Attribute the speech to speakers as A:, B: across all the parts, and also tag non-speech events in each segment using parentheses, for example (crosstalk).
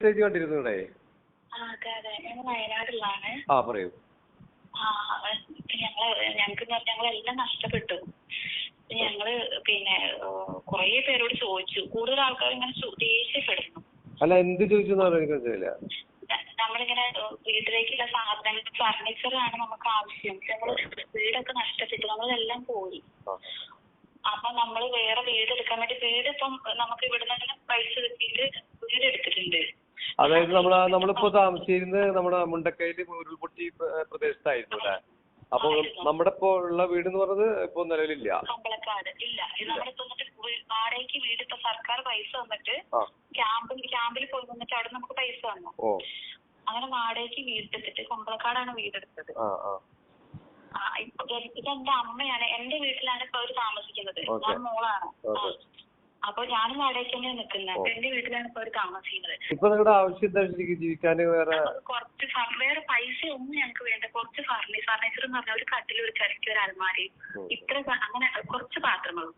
A: Message കണ്ടിരുന്നു ഇവിടെ
B: ആ
A: പറയൂ.
B: ഞങ്ങൾക്ക് ഞങ്ങളെല്ലാം നഷ്ടപ്പെട്ടു. ഞങ്ങൾ പിന്നെ കൊറേ പേരോട് ചോദിച്ചു. കൂടുതൽ ആൾക്കാർ ഇങ്ങനെ ദേഷ്യപ്പെടുന്നു.
A: അല്ല എന്ത് ചോദിച്ചു എനിക്കറിയില്ല എനിക്ക്
B: നമ്മളിങ്ങനെ വീട്ടിലേക്കുള്ള സാധനങ്ങൾ ഫർണിച്ചറാണ് നമുക്ക് ആവശ്യം. ഞങ്ങൾ വീടൊക്കെ നഷ്ടപ്പെട്ടു. നമ്മളെല്ലാം പോയി. അപ്പൊ നമ്മൾ വേറെ വീട് എടുക്കാൻ വേണ്ടി വീട് ഇപ്പം നമുക്ക് ഇവിടുന്ന് തന്നെ പൈസ
A: അതായത് നമ്മൾ നമ്മളിപ്പോ താമസിച്ചിരുന്നത് നമ്മുടെ മുണ്ടക്കയിൽ ഉരുൾപൊട്ടി പ്ര- പ്രദേശത്തായിരുന്നു അല്ലേ? അപ്പൊ നമ്മുടെ ഇപ്പോ ഉള്ള വീട് എന്ന് പറഞ്ഞത് ഇപ്പൊ നിലവിലില്ല.
B: അമ്പലക്കാട്. ഇല്ല. ഇത് എന്നിട്ട് വീ- വാടകയ്ക്ക് വീട് ഇപ്പൊ സർക്കാർ പൈസ തന്നിട്ട്
A: ആ.
B: ക്യാമ്പിൽ ക്യാമ്പിൽ പോയി വന്നിട്ട് അവിടെ നമുക്ക് പൈസ തന്നു.
A: ഓ.
B: അങ്ങനെ വാടകയ്ക്ക് വീടെടുത്തിട്ട് കുമ്പളക്കാടാണ് വീടെടുത്തത്
A: ആ ആ.
B: ആ, ഇപ്പൊ ഇത് എന്റെ അമ്മയാണ്. എന്റെ വീട്ടിലാണ് ഇപ്പൊ അവർ താമസിക്കുന്നത്. ഞാൻ മോളാണ്. ആ.
A: ഓക്കേ.
B: അപ്പൊ ഞാനും വാടകയ്ക്ക് തന്നെയാണ് നിൽക്കുന്നത് അപ്പൊ എന്റെ വീട്ടിലാണ് ഇപ്പൊ അവർ താമസിക്കുന്നത്.
A: ഇപ്പൊ നിങ്ങളുടെ ആവശ്യം എന്താ ശരിക്കും ജീവിക്കാൻ വേറെ
B: കുറച്ച് ഫർ- വേറെ പൈസ ഒന്നും ഞങ്ങൾക്ക് വേണ്ട. കുറച്ച് ഫർണി ഫർണിച്ചർ എന്ന് പറഞ്ഞാൽ ഒരു കട്ടിൽ ഒരു ചരക്ക് ഒരു അലമാരി. ഇത്ര സ- അങ്ങനെ കുറച്ച് പാത്രങ്ങളും.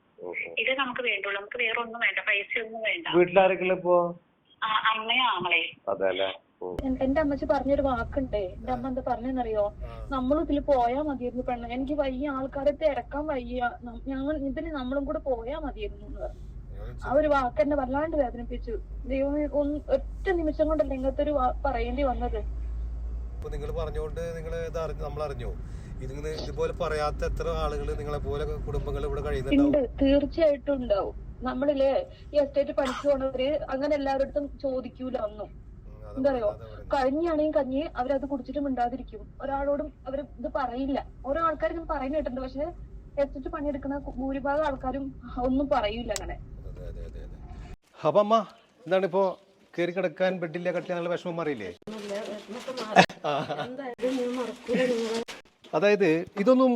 B: ഇത് നമുക്ക് വേണ്ടുള്ളൂ. നമുക്ക് വേറെ ഒന്നും വേണ്ട. പൈസ ഒന്നും വേണ്ട.
A: വീട്ടിലാരെങ്കിലും ഇപ്പോ?
B: ആ, അമ്മയും ആങ്ങളെ.
A: അതെ അല്ലേ
C: എൻ- എന്റെ അമ്മച്ചി പറഞ്ഞൊരു വാക്കുണ്ട്. എന്റെ അമ്മ എന്താ പറഞ്ഞെന്നറിയോ? നമ്മൾ ഇതിൽ പോയാ മതിയായിരുന്നു പെണ്ണ. എനിക്ക് വയ്യ. ആൾക്കാരെ തിരക്കാൻ വയ്യ. ഞാൻ ഇതിന് നമ്മളും കൂടെ പോയാ മതിയായിരുന്നു എന്ന് പറഞ്ഞു. ആ ഒരു വാക്ക് എന്നെ വല്ലാണ്ട് വേദനിപ്പിച്ചു. ഒന്ന് ഒറ്റ നിമിഷം കൊണ്ടല്ലേ ഇങ്ങനത്തെ ഒരു പറയേണ്ടി വന്നത്?
D: ഇപ്പൊ നിങ്ങൾ പറഞ്ഞുകൊണ്ട് നിങ്ങൾ ഇത് നമ്മൾ അറിഞ്ഞു ഇതിങ്ങനെ ഇതുപോലെ പറയാത്ത എത്ര ആളുകൾ നിങ്ങളെ പോലെ കുടുംബങ്ങൾ ഇവിടെ കഴിയുന്നുണ്ടാവും.
C: ഉണ്ട്. തീർച്ചയായിട്ടും ഉണ്ടാവും. നമ്മളില്ലേ ഈ എസ്റ്റേറ്റ് പണിക്ക് പോണവര് അങ്ങനെ എല്ലാവരുടെ ചോദിക്കൂല ഒന്നും. എന്താ
D: പറയുക
C: കഞ്ഞിയാണെങ്കിൽ കഞ്ഞി അവരത് കുടിച്ചിട്ട് മിണ്ടാതിരിക്കും. ഒരാളോടും അവർ ഇത് പറയില്ല. ഓരോ ആൾക്കാർ ഇങ്ങനെ പറയുന്ന കേട്ടിട്ടുണ്ട്. പക്ഷെ എസ്റ്റേറ്റ് പണിയെടുക്കുന്ന ഭൂരിഭാഗം ആൾക്കാരും ഒന്നും പറയൂല അങ്ങനെ.
D: അതെ, അതെ, അതെ. അപ്പൊ അമ്മ എന്താണ് ഇപ്പോ കയറി കിടക്കാൻ ബെഡില്ല കട്ടിലുള്ള വിഷമം മാറിയില്ലേ? അതായത് ഇതൊന്നും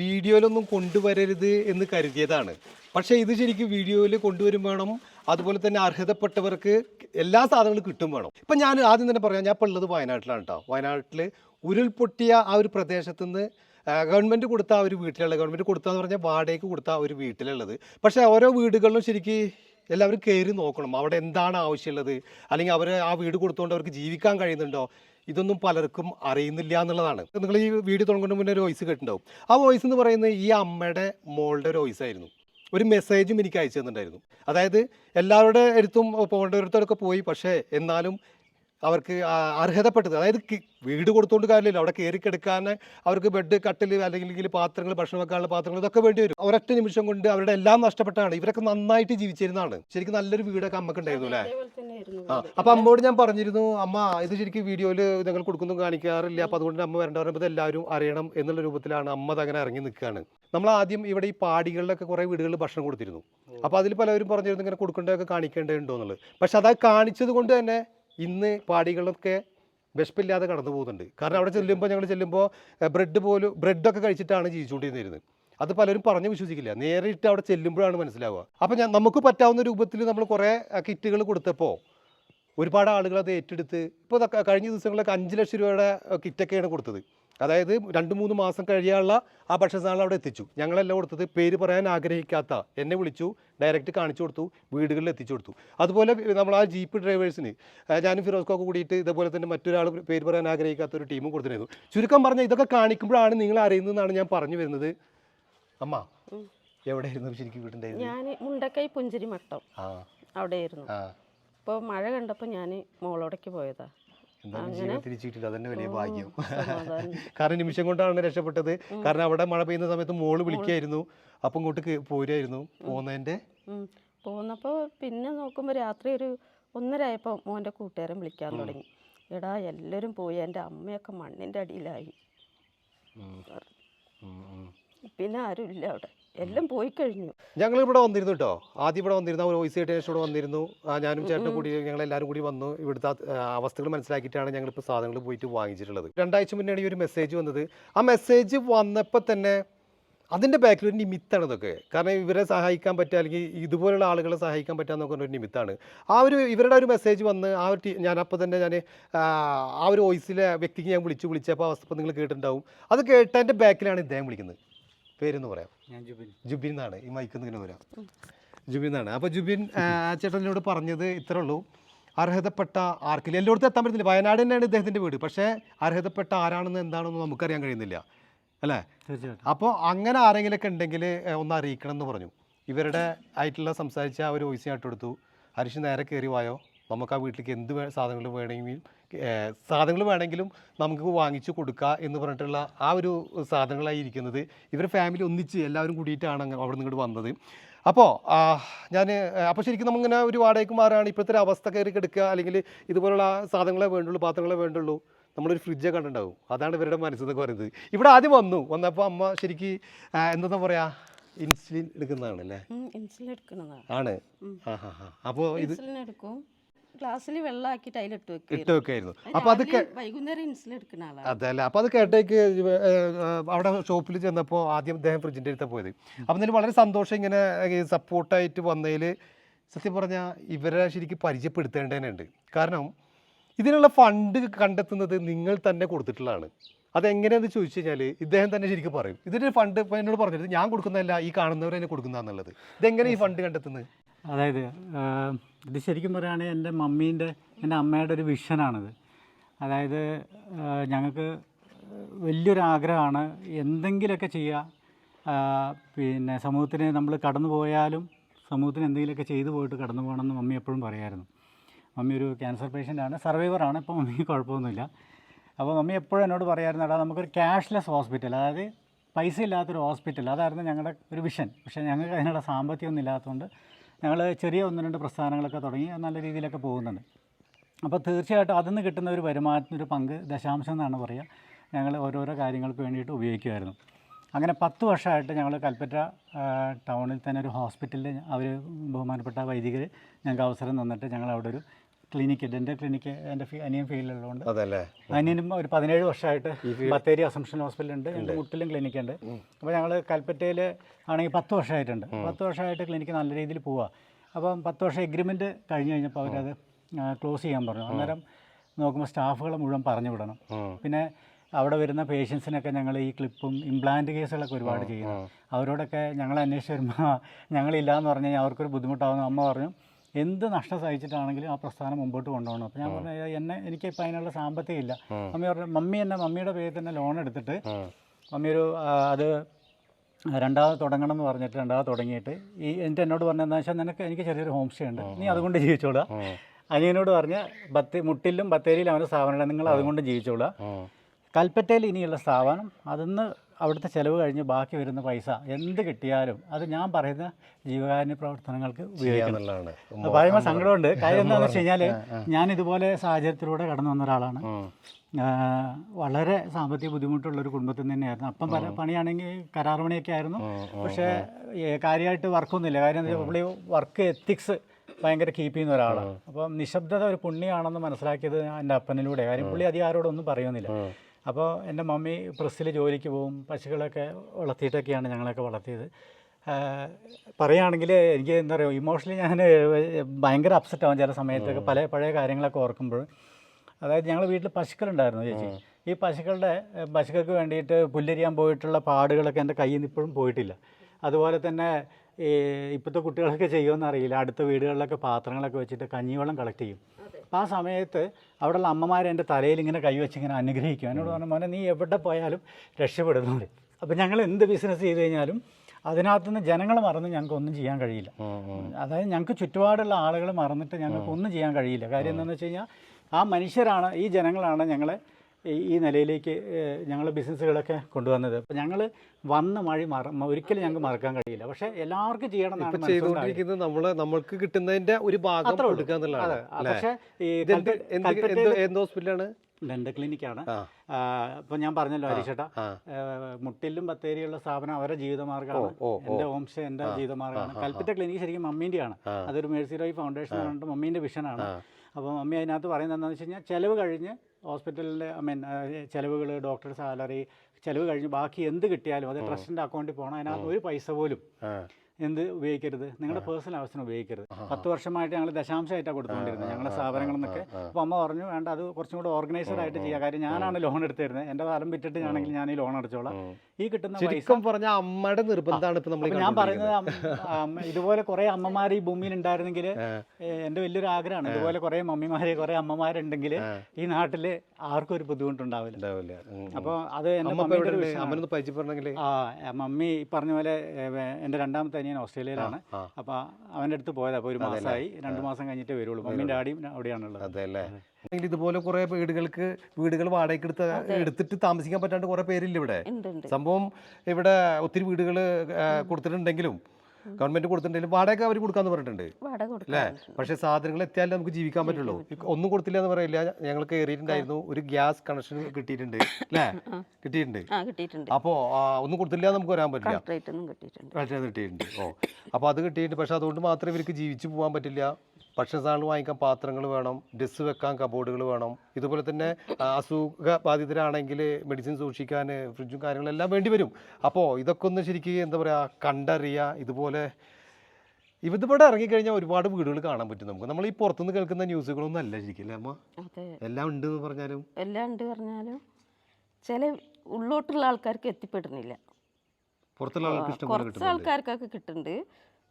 D: വീഡിയോയിലൊന്നും കൊണ്ടുവരരുത് എന്ന് കരുതിയതാണ്. പക്ഷേ ഇത് ശരിക്കും വീഡിയോയിൽ കൊണ്ടുവരും വേണം അതുപോലെ തന്നെ അർഹതപ്പെട്ടവർക്ക് എല്ലാ സാധനങ്ങളും കിട്ടും വേണം. ഇപ്പം ഞാൻ ആദ്യം തന്നെ പറയാം ഞാൻ ഇപ്പോൾ ഉള്ളത് വയനാട്ടിലാണ് കേട്ടോ വയനാട്ടിൽ ഉരുൾപൊട്ടിയ ആ ഒരു പ്രദേശത്ത് നിന്ന് ഗവൺമെന്റ് കൊടുത്ത ആ ഒരു വീട്ടിലുള്ള ഗവൺമെന്റ് കൊടുത്താന്ന് പറഞ്ഞാൽ വാടകയ്ക്ക് കൊടുത്ത ആ ഒരു വീട്ടിലുള്ളത്. പക്ഷേ ഓരോ വീടുകളിലും ശരിക്കും എല്ലാവരും കയറി നോക്കണം. അവിടെ എന്താണ് ആവശ്യമുള്ളത്? അല്ലെങ്കിൽ അവർ ആ വീട് കൊടുത്തുകൊണ്ട് അവർക്ക് ജീവിക്കാൻ കഴിയുന്നുണ്ടോ? ഇതൊന്നും പലർക്കും അറിയുന്നില്ല എന്നുള്ളതാണ്. നിങ്ങൾ ഈ വീഡിയോ തുടങ്ങുന്നതിന് മുന്നേ ഒരു വോയിസ് കേട്ടിട്ടുണ്ടാവും. ആ വോയിസ് എന്ന് പറയുന്നത് ഈ അമ്മയുടെ മോളുടെ ഒരു വോയിസ് ആയിരുന്നു. ഒരു മെസ്സേജും എനിക്ക് അയച്ചു തന്നിട്ടുണ്ടായിരുന്നു. അതായത് എല്ലാവരുടെ അടുത്തും പോകേണ്ടവരടുത്തൊക്കെ പോയി. പക്ഷേ എന്നാലും അവർക്ക് അർഹതപ്പെട്ടത്. അതായത് വീട് കൊടുത്തുകൊണ്ട് കാര്യമില്ല അവിടെ കയറി കിടക്കാൻ അവർക്ക് ബെഡ് കട്ടിൽ അല്ലെങ്കിൽ പാത്രങ്ങൾ ഭക്ഷണം വെക്കാനുള്ള പാത്രങ്ങൾ ഇതൊക്കെ വേണ്ടി വരും. ഒരൊറ്റ നിമിഷം കൊണ്ട് അവരുടെ എല്ലാം നഷ്ടപ്പെട്ടാണ് ഇവരൊക്കെ നന്നായിട്ട് ജീവിച്ചിരുന്നതാണ്. ശരിക്കും നല്ലൊരു വീടൊക്കെ അമ്മയ്ക്ക് ഉണ്ടായിരുന്നു അല്ലേ? ആ അപ്പൊ അമ്മയോട് ഞാൻ പറഞ്ഞിരുന്നു അമ്മ ഇത് ശരിക്കും വീഡിയോയിൽ ഞങ്ങൾ കൊടുക്കുന്നു കാണിക്കാറില്ല. അപ്പൊ അതുകൊണ്ട് അമ്മ വരേണ്ട പറയുമ്പോൾ എല്ലാവരും അറിയണം എന്നുള്ള രൂപത്തിലാണ് അമ്മ അങ്ങനെ ഇറങ്ങി നിൽക്കുകയാണ് നമ്മൾ ആദ്യം ഇവിടെ ഈ പാടികളിലൊക്കെ കുറേ വീടുകളിൽ ഭക്ഷണം കൊടുത്തിരുന്നു. അപ്പോൾ അതിൽ പലവരും പറഞ്ഞിരുന്നു ഇങ്ങനെ കൊടുക്കേണ്ടതൊക്കെ കാണിക്കേണ്ടതുണ്ടോ? എന്നുള്ളത്. പക്ഷെ അത് കാണിച്ചത് കൊണ്ട് തന്നെ ഇന്ന് പാടികളൊക്കെ വിശപ്പില്ലാതെ കടന്നു പോകുന്നുണ്ട്. കാരണം അവിടെ ചെല്ലുമ്പോൾ ഞങ്ങൾ ചെല്ലുമ്പോൾ ബ്രെഡ് പോലും ബ്രെഡൊക്കെ കഴിച്ചിട്ടാണ് ജീവിച്ചുകൊണ്ടിരുന്നത്. അത് പലരും പറഞ്ഞു വിശ്വസിക്കില്ല. നേരിട്ട് അവിടെ ചെല്ലുമ്പോഴാണ് മനസ്സിലാവുക. അപ്പം ഞാൻ നമുക്ക് പറ്റാവുന്ന രൂപത്തിൽ നമ്മൾ കുറേ കിറ്റുകൾ കൊടുത്തപ്പോൾ ഒരുപാട് ആളുകൾ അത് ഏറ്റെടുത്ത് ഇപ്പോൾ കഴിഞ്ഞ ദിവസങ്ങളിലൊക്കെ അഞ്ച് ലക്ഷം രൂപയുടെ കിറ്റൊക്കെയാണ് കൊടുത്തത്. അതായത് രണ്ട് മൂന്ന് മാസം കഴിയാനുള്ള ആ ഭക്ഷണസാധനം അവിടെ എത്തിച്ചു. ഞങ്ങളെല്ലാം കൊടുത്തത് പേര് പറയാൻ ആഗ്രഹിക്കാത്ത എന്നെ വിളിച്ചു ഡയറക്റ്റ് കാണിച്ചു കൊടുത്തു വീടുകളിൽ എത്തിച്ചു കൊടുത്തു. അതുപോലെ നമ്മൾ ആ ജീപ്പ് ഡ്രൈവേഴ്സിന് ഞാനും ഫിറോസ്കൊക്കെ കൂടിയിട്ട് ഇതുപോലെ തന്നെ മറ്റൊരാൾ പേര് പറയാൻ ആഗ്രഹിക്കാത്ത ഒരു ടീമും കൊടുത്തിരുന്നു. ചുരുക്കം പറഞ്ഞാൽ ഇതൊക്കെ കാണിക്കുമ്പോഴാണ് നിങ്ങൾ അറിയുന്നതെന്നാണ് ഞാൻ പറഞ്ഞു വരുന്നത്. അമ്മ എവിടെയായിരുന്നു ശരിക്കും വീട്ടുണ്ടായിരുന്നത്
E: ഞാൻ മുണ്ടക്കൈ പുഞ്ചിരി മട്ടം അവിടെയായിരുന്നു. അപ്പോൾ മഴ കണ്ടപ്പോൾ ഞാൻ മോളോടേക്ക് പോയതാ.
A: എന്തായാലും ജീവൻ തിരിച്ചിട്ടില്ല അതന്നെ വലിയ ഭാഗ്യം. (laughs) കാരണം നിമിഷം കൊണ്ടാണ് രക്ഷപ്പെട്ടത്. കാരണം അവിടെ മഴ പെയ്യുന്ന സമയത്ത് മോൾ വിളിക്കായിരുന്നു. അപ്പം ഇങ്ങോട്ട് പോരായിരുന്നു പോകുന്നതിന്റെ
E: പോന്നപ്പോ പോന്നപ്പോൾ പിന്നെ നോക്കുമ്പോൾ രാത്രി ഒരു ഒന്നരായപ്പോ മോന്റെ കൂട്ടുകാരൻ വിളിക്കാൻ തുടങ്ങി. എടാ എല്ലാരും പോയി. എന്റെ അമ്മയൊക്കെ മണ്ണിന്റെ അടിയിലായി. പിന്നെ ആരും ഇല്ല അവിടെ. എല്ലാം പോയി കഴിഞ്ഞു.
A: ഞങ്ങൾ ഇവിടെ വന്നിരുന്നു കേട്ടോ. ആദ്യം ഇവിടെ വന്നിരുന്നു. ഒരു വോയിസ് ശേഷം ഇവിടെ വന്നിരുന്നു. ഞാനും ചേട്ടനും കൂടി ഞങ്ങൾ എല്ലാവരും കൂടി വന്നു. ഇവിടുത്തെ അവസ്ഥകൾ മനസ്സിലാക്കിയിട്ടാണ് ഞങ്ങൾ ഇപ്പോൾ സാധനങ്ങൾ പോയിട്ട് വാങ്ങിച്ചിട്ടുള്ളത്. രണ്ടാഴ്ച മുന്നേ ഈ ഒരു മെസ്സേജ് വന്നത്. ആ മെസ്സേജ് വന്നപ്പോൾ തന്നെ അതിന്റെ ബാക്കിൽ ഒരു നിമിത്താണ് ഇതൊക്കെ. കാരണം ഇവരെ സഹായിക്കാൻ പറ്റുക അല്ലെങ്കിൽ ഇതുപോലുള്ള ആളുകളെ സഹായിക്കാൻ പറ്റുക എന്നൊക്കെ ഒരു നിമിത്താണ് ആ ഒരു ഇവരുടെ ഒരു മെസ്സേജ് വന്ന് ആ ഒരു ഞാൻ ഞാനപ്പോൾ തന്നെ ഞാൻ ആ ഒരു വോയിസിലെ വ്യക്തിക്ക് ഞാൻ വിളിച്ചു വിളിച്ചപ്പോൾ അവസ്ഥ നിങ്ങൾ കേട്ടിട്ടുണ്ടാവും. അത് കേട്ടതിന്റെ ബാക്കിലാണ് ഇദ്ദേഹം വിളിക്കുന്നത്. പേരെന്ന് പറയാം.
F: ഞാൻ ജുബിൻ.
A: എന്നാണ്. ഈ മൈക്ക് ഇങ്ങനെ വരാം. ജുബിൻ എന്നാണ്. അപ്പോൾ ജുബിൻ ആ, ചേട്ടനോട് പറഞ്ഞത് ഇത്രേ ഉള്ളൂ.
D: അർഹതപ്പെട്ട ആർക്കില്ല എല്ലായിടത്തും എത്താൻ പറ്റുന്നില്ല. വയനാട് തന്നെയാണ് ഇദ്ദേഹത്തിന്റെ വീട്. പക്ഷേ അർഹതപ്പെട്ട ആരാണെന്ന് എന്താണെന്ന് നമുക്കറിയാൻ കഴിയുന്നില്ല. അല്ലേ?
F: തീർച്ചയായിട്ടും.
D: അപ്പോൾ അങ്ങനെ ആരെങ്കിലുമൊക്കെ ഉണ്ടെങ്കിൽ ഒന്ന് അറിയിക്കണം എന്ന് പറഞ്ഞു. ഇവരുടെ ആയിട്ടുള്ള സംസാരിച്ച ആ ഒരു വോയിസ് ആയിട്ട് കൊടുത്തു ഹരിഷ് നേരെ കയറി വായോ? നമുക്ക് ആ വീട്ടിലേക്ക് എന്ത് വേ- സാധനങ്ങൾ വേണമെങ്കിലും സാധനങ്ങൾ വേണമെങ്കിലും നമുക്ക് വാങ്ങിച്ചു കൊടുക്കുക എന്ന് പറഞ്ഞിട്ടുള്ള ആ ഒരു സാധനങ്ങളായി ഇരിക്കുന്നത്. ഇവർ ഫാമിലി ഒന്നിച്ച് എല്ലാവരും കൂടിയിട്ടാണ് അവിടെ നിന്ന് വന്നത്. അപ്പോൾ ഞാൻ അപ്പോൾ ശരിക്കും നമ്മളിങ്ങനെ ഒരു വാടകയ്ക്ക് മാറുകയാണ് ഇപ്പോഴത്തെ ഒരു അവസ്ഥ കയറി കിടക്കുക അല്ലെങ്കിൽ ഇതുപോലുള്ള സാധനങ്ങളെ വേണ്ടുള്ളൂ പാത്രങ്ങളെ വേണ്ടുള്ളൂ. നമ്മളൊരു ഫ്രിഡ്ജ് കണ്ടുണ്ടാവും അതാണ് ഇവരുടെ മനസ്സെന്നൊക്കെ പറയുന്നത്. ഇവിടെ ആദ്യം വന്നു. വന്നപ്പോൾ അമ്മ ശരിക്ക് എന്താ പറയുക ഇൻസുലിൻ എടുക്കുന്നതാണ് അല്ലേ
E: ഇൻസുലിൻ എടുക്കുന്നതാണ്
D: ആണ്.
E: ഉം.
D: ആ ഹാ ഹാ. അപ്പോൾ ഇത്
E: എടുക്കും. ഗ്ലാസ്സിൽ വെള്ളമാക്കിയിട്ട് അതിലിട്ട് വെക്കും
D: ഇട്ട് വെക്കായിരുന്നു അപ്പോൾ അതൊക്കെ
E: വൈകുന്നേരം ഇൻസുലിൻ എടുക്കുന്ന ആളാണ്
D: അതെ അല്ലെ അപ്പോൾ അത് കേട്ടേക്ക് അവിടെ ഷോപ്പിൽ ചെന്നപ്പോൾ ആദ്യം അദ്ദേഹം ഫ്രിഡ്ജിന്റെ അടുത്ത് പോയത്. അപ്പൊ ഇതിൽ വളരെ സന്തോഷം ഇങ്ങനെ സപ്പോർട്ടായിട്ട് വന്നതിൽ സത്യം പറഞ്ഞാൽ ഇവരെ ശരിക്കും പരിചയപ്പെടുത്തേണ്ടതിനുണ്ട് കാരണം ഇതിനുള്ള ഫണ്ട് കണ്ടെത്തുന്നത് നിങ്ങൾ തന്നെ കൊടുത്തിട്ടുള്ളതാണ്. അതെങ്ങനെയാണെന്ന് ചോദിച്ചു കഴിഞ്ഞാൽ ഇദ്ദേഹം തന്നെ ശരിക്കും പറയും. ഇതിന്റെ ഫണ്ട് ഇപ്പോൾ എന്നോട് പറഞ്ഞത് ഞാൻ കൊടുക്കുന്നതല്ല ഈ കാണുന്നവർ തന്നെ കൊടുക്കുന്നതാന്നുള്ളത് ഇതെങ്ങനെ ഈ ഫണ്ട് കണ്ടെത്തുന്നത്?
F: അതായത് ഇത് ശരിക്കും പറയുകയാണെങ്കിൽ എന്റെ മമ്മീന്റെ എന്റെ അമ്മയുടെ ഒരു വിഷനാണിത്. അതായത് ഞങ്ങൾക്ക് വലിയൊരു ആഗ്രഹമാണ് എന്തെങ്കിലുമൊക്കെ ചെയ്യുക. പിന്നെ സമൂഹത്തിന് നമ്മൾ കടന്നു പോയാലും സമൂഹത്തിന് എന്തെങ്കിലുമൊക്കെ ചെയ്തു പോയിട്ട് കടന്നു പോകണമെന്ന് മമ്മി എപ്പോഴും പറയായിരുന്നു മമ്മി ഒരു ക്യാൻസർ പേഷ്യന്റാണ് സർവൈവറാണ് ഇപ്പോൾ മമ്മി കുഴപ്പമൊന്നുമില്ല. അപ്പോൾ മമ്മി എപ്പോഴും എന്നോട് പറയായിരുന്നു എടാ നമുക്കൊരു ക്യാഷ്ലെസ് ഹോസ്പിറ്റൽ അതായത് പൈസ ഇല്ലാത്തൊരു ഹോസ്പിറ്റൽ അതായിരുന്നു ഞങ്ങളുടെ ഒരു വിഷൻ. പക്ഷേ ഞങ്ങൾക്ക് അതിനുള്ള സാമ്പത്തികമൊന്നും ഇല്ലാത്തതുകൊണ്ട് ഞങ്ങൾ ചെറിയ ഒന്ന് രണ്ട് പ്രസ്ഥാനങ്ങളൊക്കെ തുടങ്ങി നല്ല രീതിയിലൊക്കെ പോകുന്നുണ്ട്. അപ്പോൾ തീർച്ചയായിട്ടും അതിൽ നിന്ന് കിട്ടുന്ന ഒരു വരുമാനത്തിനൊരു പങ്ക് ദശാംശം എന്നാണ് പറയുക ഞങ്ങൾ ഓരോരോ കാര്യങ്ങൾക്ക് വേണ്ടിയിട്ട് ഉപയോഗിക്കുമായിരുന്നു അങ്ങനെ പത്ത് വർഷമായിട്ട് ഞങ്ങൾ കൽപ്പറ്റ ടൗണിൽ തന്നെ ഒരു ഹോസ്പിറ്റലിൽ അവർ ബഹുമാനപ്പെട്ട വൈദികർ ഞങ്ങൾക്ക് അവസരം തന്നിട്ട് ഞങ്ങൾ അവിടെ ഒരു ക്ലിനിക്ക് ഡെന്റൽ ക്ലിനിക്ക് എന്റെ ഫീ അനിയൻ ഫീൽഡിലുള്ളതുകൊണ്ട്
D: അതല്ലേ?
F: അനിയനും ഒരു പതിനേഴ് വർഷമായിട്ട് ബത്തേരി അസംഷൻ ഹോസ്പിറ്റലുണ്ട് എന്റെ മുട്ടിലും ക്ലിനിക്ക് ഉണ്ട്. അപ്പോൾ ഞങ്ങൾ കൽപ്പറ്റയിൽ ആണെങ്കിൽ പത്ത് വർഷമായിട്ടുണ്ട്. പത്ത് വർഷമായിട്ട് ക്ലിനിക്ക് നല്ല രീതിയിൽ പോവുക അപ്പം പത്ത് വർഷം എഗ്രിമെന്റ് കഴിഞ്ഞ് കഴിഞ്ഞപ്പോൾ അവരത് ക്ലോസ് ചെയ്യാൻ പറഞ്ഞു. അന്നേരം നോക്കുമ്പോൾ സ്റ്റാഫുകളെ മുഴുവൻ പറഞ്ഞു വിടണം. പിന്നെ അവിടെ വരുന്ന പേഷ്യൻസിനൊക്കെ ഞങ്ങൾ ഈ ക്ലിപ്പും ഇംപ്ലാന്റ് കേസുകളൊക്കെ ഒരുപാട് ചെയ്യുന്നു. അവരോടൊക്കെ ഞങ്ങൾ അന്വേഷിച്ച് വരുമ്പോൾ ഞങ്ങളില്ലാന്ന് പറഞ്ഞു കഴിഞ്ഞാൽ അവർക്കൊരു ബുദ്ധിമുട്ടാവുന്നു അമ്മ പറഞ്ഞു. എന്ത് നഷ്ടം സഹിച്ചിട്ടാണെങ്കിലും ആ പ്രസ്ഥാനം മുമ്പോട്ട് കൊണ്ടുപോകണം. അപ്പോൾ ഞാൻ പറഞ്ഞു "ഏയ് എന്നെ എനിക്ക് ഇപ്പം അതിനുള്ള സാമ്പത്തികം ഇല്ല. മമ്മി പറഞ്ഞു മമ്മി എന്നെ മമ്മിയുടെ പേരിൽ തന്നെ ലോൺ എടുത്തിട്ട് മമ്മി ഒരു അത് രണ്ടാമത് തുടങ്ങണം എന്ന് പറഞ്ഞിട്ട് രണ്ടാമത് തുടങ്ങിയിട്ട് ഈ എന്നിട്ട് എന്നോട് പറഞ്ഞതെന്ന് വെച്ചാൽ നിനക്ക് എനിക്ക് ചെറിയൊരു ഹോം സ്റ്റേ ഉണ്ട്. നീ അതുകൊണ്ട് ജീവിച്ചോളുക അനിയനോട് പറഞ്ഞ ബത്തേ മുട്ടിലും ബത്തേരിയിലും അവന്റെ സ്ഥാപനമുണ്ട് നിങ്ങൾ അതുകൊണ്ട് ജീവിച്ചോളുക കൽപ്പറ്റയിൽ ഇനിയുള്ള സ്ഥാപനം അതിന്ന് അവിടുത്തെ ചിലവ് കഴിഞ്ഞ് ബാക്കി വരുന്ന പൈസ എന്ത് കിട്ടിയാലും അത് ഞാൻ പറയുന്ന ജീവകാരുണ്യ പ്രവർത്തനങ്ങൾക്ക് ഉപയോഗിക്കാന്നുള്ളതാണ് പറയുമ്പോൾ സങ്കടമുണ്ട്. കാര്യം എന്താണെന്ന് വെച്ച് കഴിഞ്ഞാൽ ഞാൻ ഇതുപോലെ സാഹചര്യത്തിലൂടെ കടന്നു വന്ന ഒരാളാണ്. വളരെ സാമ്പത്തിക ബുദ്ധിമുട്ടുള്ള ഒരു കുടുംബത്തിൽ തന്നെയായിരുന്നു അപ്പം പല പണിയാണെങ്കിൽ കരാർ പണിയൊക്കെ ആയിരുന്നു. പക്ഷേ കാര്യമായിട്ട് വർക്കൊന്നുമില്ല. കാര്യം പുള്ളി വർക്ക് എത്തിക്സ് ഭയങ്കര കീപ്പ് ചെയ്യുന്ന ഒരാളാണ് അപ്പം നിശബ്ദത ഒരു പുണ്യമാണെന്ന് മനസ്സിലാക്കിയത് എന്റെ അപ്പനിലൂടെ. കാര്യം പുള്ളി അധികാരോടൊന്നും പറയുന്നില്ല. അപ്പോൾ എന്റെ മമ്മി പ്രസ്സിൽ ജോലിക്ക് പോകും പശുക്കളൊക്കെ വളർത്തിയിട്ടൊക്കെയാണ് ഞങ്ങളൊക്കെ വളർത്തിയത്. പറയുകയാണെങ്കിൽ എനിക്ക് എന്താ പറയുക ഇമോഷണലി ഞാൻ ഭയങ്കര അപ്സെറ്റ് ആവും ചില സമയത്തൊക്കെ പല പഴയ കാര്യങ്ങളൊക്കെ ഓർക്കുമ്പോൾ. അതായത് ഞങ്ങൾ വീട്ടിൽ പശുക്കളുണ്ടായിരുന്നു ചേച്ചി. ഈ പശുക്കളുടെ പശുക്കൾക്ക് വേണ്ടിയിട്ട് പുല്ലരിയാൻ പോയിട്ടുള്ള പാടുകളൊക്കെ എന്റെ കയ്യിൽ നിന്ന് ഇപ്പോഴും പോയിട്ടില്ല. അതുപോലെ തന്നെ ഇപ്പോഴത്തെ കുട്ടികളൊക്കെ ചെയ്യുമെന്ന് അറിയില്ല. അടുത്ത വീടുകളിലൊക്കെ പാത്രങ്ങളൊക്കെ വെച്ചിട്ട് കഞ്ഞിവെള്ളം കളക്ട് ചെയ്യും. അപ്പോൾ ആ സമയത്ത് അവിടെയുള്ള അമ്മമാർ എന്റെ തലയിൽ ഇങ്ങനെ കൈവച്ച് ഇങ്ങനെ അനുഗ്രഹിക്കും. എന്നോട് പറഞ്ഞു മോനെ നീ എവിടെ പോയാലും രക്ഷപ്പെടുന്നുണ്ട് അപ്പോൾ ഞങ്ങൾ എന്ത് ബിസിനസ് ചെയ്ത് കഴിഞ്ഞാലും അതിനകത്തുനിന്ന് ജനങ്ങൾ മറന്ന് ഞങ്ങൾക്ക് ഒന്നും ചെയ്യാൻ കഴിയില്ല. അതായത് ഞങ്ങൾക്ക് ചുറ്റുപാടുള്ള ആളുകൾ മറന്നിട്ട് ഞങ്ങൾക്ക് ഒന്നും ചെയ്യാൻ കഴിയില്ല. കാര്യം എന്താണെന്ന് വെച്ച് കഴിഞ്ഞാൽ ആ മനുഷ്യരാണ് ഈ ജനങ്ങളാണ് ഞങ്ങളെ ഈ നിലയിലേക്ക് ഞങ്ങൾ ബിസിനസ്സുകളൊക്കെ കൊണ്ടുവന്നത്. അപ്പം ഞങ്ങൾ വന്ന മഴ മറ ഒരിക്കലും ഞങ്ങൾക്ക് മറക്കാൻ കഴിയില്ല. പക്ഷേ എല്ലാവർക്കും ചെയ്യണം എന്നാണ്.
D: ചെയ്തുകൊണ്ടിരിക്കുന്നത് നമ്മൾ നമ്മൾക്ക് കിട്ടുന്നതിന്റെ ഒരു ഭാഗം കൊടുക്കുക എന്നുള്ളതാണ്
F: പക്ഷേ
D: ഹോസ്പിറ്റലാണ്?
F: ഡെന്റൽ ക്ലിനിക്കാണ്. ഇപ്പൊ ഞാൻ പറഞ്ഞല്ലോ ഹരീഷേട്ടാ മുട്ടിലും ബത്തേരിയുള്ള സ്ഥാപനം അവരുടെ ജീവിതമാർഗമാണ് എന്റെ ഓംശ എന്റെ ജീവിതമാർഗമാണ് കൽപ്പറ്റ ക്ലിനിക്ക് ശരിക്കും
D: മമ്മീന്റെയാണ്.
F: അതൊരു മേഴ്സി റോയ് ഫൗണ്ടേഷൻ പറഞ്ഞിട്ട് മമ്മീന്റെ വിഷനാണ്.
D: അപ്പൊ
F: അപ്പോൾ മമ്മി അതിനകത്ത് പറയുന്നത് എന്താണെന്ന് വെച്ച് കഴിഞ്ഞാൽ ചിലവ് കഴിഞ്ഞ് ഹോസ്പിറ്റലിലെ ഐ മീൻ ചിലവുകൾ ഡോക്ടർ സാലറി ചെലവ് കഴിഞ്ഞ് ബാക്കി എന്ത് കിട്ടിയാലും അത് ട്രസ്റ്റിന്റെ അക്കൗണ്ടിൽ പോകണം അതിനകത്ത് ഒരു പൈസ പോലും എന്ത് ഉപയോഗിക്കരുത്? നിങ്ങളുടെ പേഴ്സണൽ ആവശ്യത്തിന് ഉപയോഗിക്കരുത്. പത്ത് വർഷമായിട്ട് ഞങ്ങൾ ദശാംശമായിട്ടാണ് കൊടുത്തുകൊണ്ടിരുന്നത്. ഞങ്ങളുടെ സ്ഥാപനങ്ങളിൽ നിന്നൊക്കെ അപ്പോൾ അമ്മ പറഞ്ഞു വേണ്ട അത് കുറച്ചും കൂടെ ഓർഗനൈസ്ഡ് ആയിട്ട് ചെയ്യുക കാര്യം ഞാനാണ് ലോൺ എടുത്തിരുന്നത്. എന്റെ തലം വിറ്റിട്ട് ഞാനെങ്കിൽ ഞാൻ ഈ ലോൺ അടച്ചോളാം. ഈ കിട്ടുന്ന പൈസ
D: പറഞ്ഞ അമ്മയുടെ നിർബന്ധമാണ് ഇപ്പൊ നമ്മൾ
F: അപ്പൊ ഞാൻ പറയുന്നത് ഇതുപോലെ കുറെ അമ്മമാർ ഈ ഭൂമിയിൽ ഉണ്ടായിരുന്നെങ്കിൽ എന്റെ വലിയൊരു ആഗ്രഹമാണ്. ഇതുപോലെ കുറെ മമ്മിമാര് കുറെ അമ്മമാരുണ്ടെങ്കിൽ ഈ നാട്ടിൽ ആർക്കും ഒരു ബുദ്ധിമുട്ടുണ്ടാവില്ല. അപ്പോൾ അത്
D: എന്റെ പരിചയപ്പെടണമെങ്കിൽ
F: ആ മമ്മി ഈ പറഞ്ഞ പോലെ എന്റെ എന്റെ രണ്ടാമത്തെ അനിയൻ ഓസ്ട്രേലിയയിലാണ്.
D: അപ്പൊ
F: അപ്പോൾ അവന്റെ അടുത്ത് പോയത്. അപ്പോൾ ഒരു മാസമായി രണ്ട് മാസം കഴിഞ്ഞിട്ടേ വരുള്ളൂ. മമ്മീന്റെ ആടിയും അവിടെയാണുള്ളത്.
D: അതെ. അല്ലേ ഇതുപോലെ കുറെ വീടുകൾക്ക് വീടുകൾ വാടകയ്ക്ക് എടുത്ത് എടുത്തിട്ട് താമസിക്കാൻ പറ്റാണ്ട് കുറെ പേരില്ല ഇവിടെ? സംഭവം ഇവിടെ ഒത്തിരി വീടുകൾ കൊടുത്തിട്ടുണ്ടെങ്കിലും ഗവൺമെന്റ് കൊടുത്തിട്ടുണ്ടെങ്കിലും വാടക അവർ കൊടുക്കാന്ന് പറഞ്ഞിട്ടുണ്ട്. അല്ലേ? പക്ഷേ സാധനങ്ങൾ എത്തിയാലേ നമുക്ക് ജീവിക്കാൻ പറ്റുള്ളൂ. ഒന്നും കൊടുത്തില്ല എന്ന് പറയില്ല. ഞങ്ങൾ കയറിയിട്ടുണ്ടായിരുന്നു. ഒരു ഗ്യാസ് കണക്ഷൻ കിട്ടിയിട്ടുണ്ട്. അല്ലേ? കിട്ടിയിട്ടുണ്ട്. അപ്പോൾ ഒന്നും കൊടുത്തില്ല നമുക്ക് വരാൻ പറ്റില്ല.
E: കിട്ടിയിട്ടുണ്ട്.
D: ഓ. അപ്പൊ അത് കിട്ടിയിട്ടുണ്ട്. പക്ഷെ അതുകൊണ്ട് മാത്രമേ ഇവർക്ക് ജീവിച്ചു പോകാൻ പറ്റില്ല. ഭക്ഷണ സാധനങ്ങൾ വാങ്ങിക്കാൻ പാത്രങ്ങൾ വേണം ഡ്രസ്സ് വെക്കാൻ കബോർഡുകൾ വേണം. ഇതുപോലെ തന്നെ ആ, അസുഖ ബാധിതരാണെങ്കിൽ മെഡിസിൻ സൂക്ഷിക്കാൻ ഫ്രിഡ്ജും കാര്യങ്ങളെല്ലാം വേണ്ടി വരും. അപ്പോൾ ഇതൊക്കെ ഒന്ന് ശരിക്കും എന്താ പറയുക കണ്ടറിയുക ഇതുപോലെ ഇവിടെ ഇറങ്ങിക്കഴിഞ്ഞാൽ ഒരുപാട് വീടുകൾ കാണാൻ പറ്റും നമുക്ക്. നമ്മൾ ഈ പുറത്തുനിന്ന് കേൾക്കുന്ന ന്യൂസുകളൊന്നും അല്ല ശരിക്കും അല്ലേ അമ്മ? എല്ലാം ഉണ്ട് എന്ന് പറഞ്ഞാലും.
E: എല്ലാം ഉണ്ട് പറഞ്ഞാലും ചില ഉള്ളോട്ടുള്ള ആൾക്കാർക്ക് എത്തിപ്പെടുന്നില്ല
D: പുറത്തുള്ള
E: ആൾക്കാർക്കൊക്കെ കിട്ടുന്നുണ്ട്.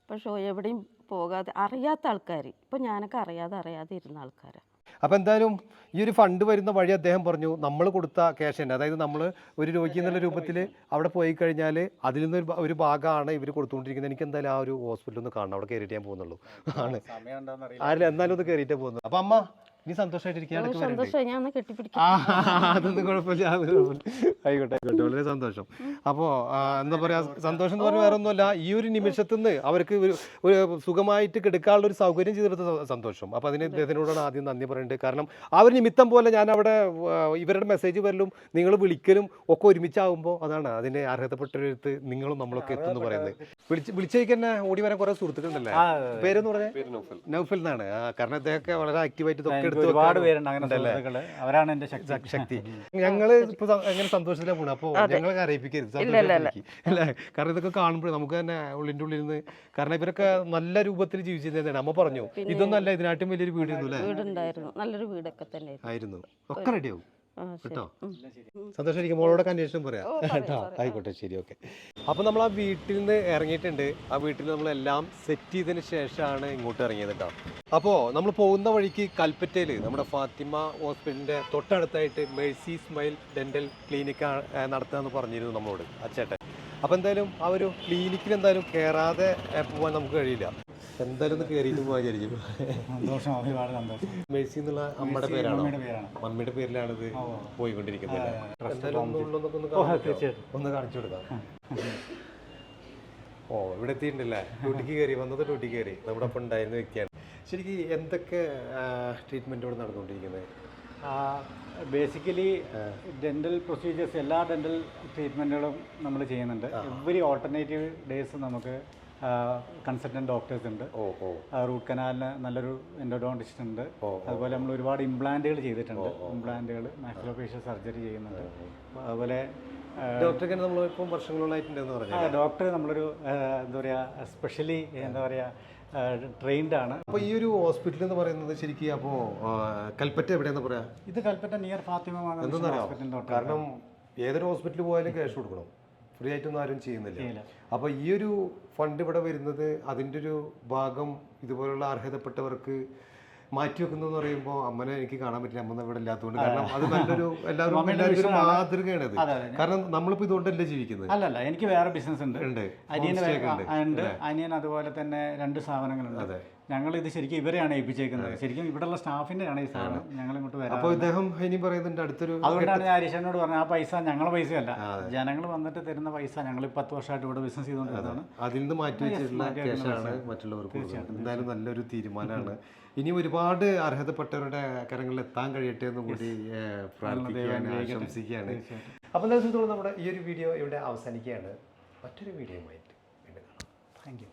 E: പക്ഷേ എവിടെയും പോകാതെ അറിയാത്ത ആൾക്കാർ ഇപ്പം ഞാനൊക്കെ അറിയാതെ അറിയാതെ ഇരുന്ന ആൾക്കാരാണ്
D: അപ്പോൾ എന്തായാലും ഈ ഒരു ഫണ്ട് വരുന്ന വഴി അദ്ദേഹം പറഞ്ഞു നമ്മൾ കൊടുത്ത ക്യാഷ് തന്നെ. അതായത് നമ്മൾ ഒരു രോഗി എന്നുള്ള രൂപത്തിൽ അവിടെ പോയി കഴിഞ്ഞാൽ അതിൽ നിന്ന് ഒരു ഭാഗമാണ് ഇവർ കൊടുത്തുകൊണ്ടിരിക്കുന്നത്. എനിക്ക് എന്തായാലും ആ ഒരു ഹോസ്പിറ്റലിൽ ഒന്ന് കാണണം. അവിടെ കയറിയിട്ട് ഞാൻ പോകുന്നുള്ളൂ. ആണ്. ആരില്ല? എന്നാലും ഒന്ന് കയറിയിട്ടേ പോകുന്നു അപ്പം അമ്മ ഇനി സന്തോഷമായിട്ടിരിക്കാൻ
E: ഞാൻ
D: അതൊന്നും കുഴപ്പമില്ല. ആയിക്കോട്ടെ ആയിക്കോട്ടെ. വളരെ സന്തോഷം. അപ്പോൾ എന്താ പറയാ സന്തോഷം എന്ന് പറഞ്ഞാൽ വേറെ ഒന്നുമല്ല ഈ ഒരു നിമിഷത്തിൽ നിന്ന് അവർക്ക് ഒരു സുഖമായിട്ട് കിടക്കാനുള്ള ഒരു സൗകര്യം ചെയ്തെടുത്ത സന്തോഷം. അപ്പോൾ അതിന് ഇദ്ദേഹത്തിനോടാണ് ആദ്യം നന്ദി പറയുന്നത് കാരണം ആ ഒരു നിമിത്തം പോലെ ഞാൻ അവിടെ ഇവരുടെ മെസ്സേജ് വരലും നിങ്ങൾ വിളിക്കലും ഒക്കെ ഒരുമിച്ചാകുമ്പോൾ അതാണ് അതിന് അർഹതപ്പെട്ടൊരിടത്ത് നിങ്ങളും നമ്മളൊക്കെ എത്തുന്നു പറയുന്നത്. വിളിച്ച് വിളിച്ചേക്ക് തന്നെ ഓടി വരാൻ കുറേ സുഹൃത്തുക്കളുണ്ടല്ലേ? പേരെന്ന് പറഞ്ഞാൽ നൗഫൽ. എന്നാണ്. കാരണം അദ്ദേഹമൊക്കെ വളരെ ആക്റ്റീവായിട്ട് ഇതൊക്കെ എടുത്ത്
F: ഒരുപാട് പേരുണ്ട് അങ്ങനെ അവരാണ് എന്റെ ശക്തി.
D: ഞങ്ങൾ ഇപ്പൊ അങ്ങനെ എങ്ങനെ സന്തോഷത്തിലാണ് പോണത് അപ്പൊ ഞങ്ങളെ അറിയിപ്പിക്കരുത്. അല്ലേ? കാരണം ഇതൊക്കെ കാണുമ്പോൾ നമുക്ക് തന്നെ ഉള്ളിന്റെ ഉള്ളിൽ നിന്ന് കാരണം ഇവരൊക്കെ നല്ല രൂപത്തിൽ ജീവിച്ചിരുന്നതാണ് അമ്മ പറഞ്ഞു ഇതൊന്നല്ല അല്ല ഇതിനായിട്ടും വലിയൊരു വീടായിരുന്നു അല്ലേ?
E: വീടുണ്ടായിരുന്നു. നല്ലൊരു വീടൊക്കെ തന്നെ
D: ആയിരുന്നു. ഒക്കെ റെഡിയാവും കേട്ടോ. സന്തോഷമായിരിക്കും മോളോടെ കണ്ടീഷനും പറയാം കേട്ടോ? ആയിക്കോട്ടെ ശരി ഓക്കെ. അപ്പൊ നമ്മൾ ആ വീട്ടിൽ നിന്ന് ഇറങ്ങിയിട്ടുണ്ട്. ആ വീട്ടിൽ നമ്മൾ എല്ലാം സെറ്റ് ചെയ്തതിന് ശേഷമാണ് ഇങ്ങോട്ട് ഇറങ്ങിയത് കേട്ടോ. അപ്പോൾ നമ്മൾ പോകുന്ന വഴിക്ക് കൽപ്പറ്റയിൽ നമ്മുടെ ഫാത്തിമ ഹോസ്പിറ്റലിന്റെ തൊട്ടടുത്തായിട്ട് മേഴ്സി സ്മൈൽ ഡെന്റൽ ക്ലിനിക്ക് നടത്തുകയെന്ന് പറഞ്ഞിരുന്നു നമ്മളോട് അച്ചേട്ടൻ. അപ്പോൾ എന്തായാലും ആ ഒരു ക്ലിനിക്കിൽ എന്തായാലും കയറാതെ പോവാൻ പോകാൻ നമുക്ക് കഴിയില്ല. എന്തായാലും ഒന്ന് കയറിയിട്ട് പോകാൻ വിചാരിക്കും.
F: സന്തോഷം ഒരുപാട് സന്തോഷം.
D: മെസ്സി എന്നുള്ള അമ്മയുടെ പേരാണോ?
F: മമ്മിയുടെ
D: പേരിലാണ് ഇത് പോയിക്കൊണ്ടിരിക്കുന്നത് എന്തായാലും ഒന്ന് ഒന്ന് കാണിച്ചോ?
F: തീർച്ചയായിട്ടും.
D: ഒന്ന് കാണിച്ചു കൊടുക്കാം. ഓ ഇവിടെ എത്തിയിട്ടുണ്ടല്ലേ ഡ്യൂട്ടിക്ക് കയറി വന്നത് ഡ്യൂട്ടിക്ക് കയറി നമ്മുടെ ഒപ്പം ഉണ്ടായിരുന്ന വ്യക്തിയാണ്. ശരിക്കും എന്തൊക്കെ ട്രീറ്റ്മെന്റ് ഇവിടെ നടന്നുകൊണ്ടിരിക്കുന്നത്?
F: ബേസിക്കലി ഡെന്റൽ പ്രൊസീജിയേഴ്സ് എല്ലാ ഡെന്റൽ ട്രീറ്റ്മെന്റുകളും നമ്മൾ ചെയ്യുന്നുണ്ട്. എവറി ഓൾട്ടർനേറ്റീവ് ഡേയ്സ് നമുക്ക് കൺസൾട്ടന്റ് ഡോക്ടേഴ്സ് ഉണ്ട്. റൂട്ട് കനാലിന് നല്ലൊരു എൻഡോഡോണ്ടിസ്റ്റ് ഉണ്ട്. അതുപോലെ നമ്മൾ ഒരുപാട് ഇംപ്ലാന്റുകൾ ചെയ്തിട്ടുണ്ട്. ഇംപ്ലാന്റുകൾ മാക്സിലോഫേഷ്യൽ സർജറി ചെയ്യുന്നുണ്ട്. അതുപോലെ
D: ഡോക്ടർക്ക് നമ്മൾ ഇപ്പം വർഷങ്ങളോളായിട്ടുണ്ടെന്ന് പറഞ്ഞു
F: ഡോക്ടർ നമ്മളൊരു എന്താ പറയുക സ്പെഷ്യലി എന്താ പറയുക ട്രെയിൻഡ് ആണ്.
D: അപ്പോൾ ഈ ഒരു ഹോസ്പിറ്റൽ എന്ന് പറയുന്നത് ശരിക്കും അപ്പോൾ കൽപ്പറ്റ എവിടെയെന്ന് പറയാ?
F: ഇത് കൽപ്പറ്റ നിയർ ഫാത്തിമ
D: കാരണം ഏതൊരു ഹോസ്പിറ്റലിൽ പോയാലും ക്യാഷ് കൊടുക്കണം. ഫ്രീ ആയിട്ടൊന്നും ആരും ചെയ്യുന്നില്ല. അപ്പോൾ ഈ ഒരു ഫണ്ട് ഇവിടെ വരുന്നത് അതിന്റെ ഒരു ഭാഗം ഇതുപോലുള്ള അർഹതപ്പെട്ടവർക്ക് മാറ്റി വെക്കുന്നു എന്ന് പറയുമ്പോൾ അമ്മനെ എനിക്ക് കാണാൻ പറ്റില്ല. അമ്മ ഇവിടെ ഇല്ലാത്തതുകൊണ്ട്. കാരണം അത് നല്ലൊരു എല്ലാവരും എല്ലാവർക്കും. മാതൃകയാണ് അത്. കാരണം നമ്മളിപ്പോൾ ഇതുകൊണ്ടല്ലേ ജീവിക്കുന്നത്?
F: അല്ലല്ല എനിക്ക് വേറെ ബിസിനസ് ഉണ്ട്. അനിയൻ അതുപോലെ തന്നെ രണ്ട് സ്ഥാപനങ്ങളുണ്ട് ഇത് ശരിക്കും ഇവരെയാണ് ഏൽപ്പിച്ചേക്കുന്നത്. ശരിക്കും ഇവിടെയുള്ള സ്റ്റാഫിന്റെ ആണ് ഈ സാധനം ഞങ്ങൾ ഇങ്ങോട്ട് വരാം
D: അപ്പോൾ ഇദ്ദേഹം ഇനി പറയുന്നുണ്ട് അടുത്തൊരു
F: അതുകൊണ്ടാണ് ഞാൻ ഹരീഷനോട് പറഞ്ഞത് ആ പൈസ ഞങ്ങളെ പൈസയല്ല. ജനങ്ങൾ വന്നിട്ട് തരുന്ന പൈസ ഞങ്ങൾ പത്ത് വർഷമായിട്ട് ഇവിടെ ബിസിനസ് ചെയ്തുകൊണ്ടിരുന്നതാണ്
D: അതിൽ നിന്ന് മാറ്റി വെച്ചിട്ടുള്ള ക്യാഷാണ് മറ്റുള്ളവർക്ക് എന്തായാലും നല്ലൊരു തീരുമാനമാണ്. (laughs) ഇനി ഒരുപാട് അർഹതപ്പെട്ടവരുടെ കരങ്ങളിൽ എത്താൻ കഴിയട്ടെ എന്ന് കൂടി പ്രാർത്ഥിക്കുകയാണ് ആശംസിക്കുകയാണ്. അപ്പോൾ എന്താ നമ്മുടെ ഈ ഒരു വീഡിയോ ഇവിടെ അവസാനിക്കുകയാണ്. മറ്റൊരു വീഡിയോയുമായിട്ട് വീണ്ടും കാണാം.
F: Thank you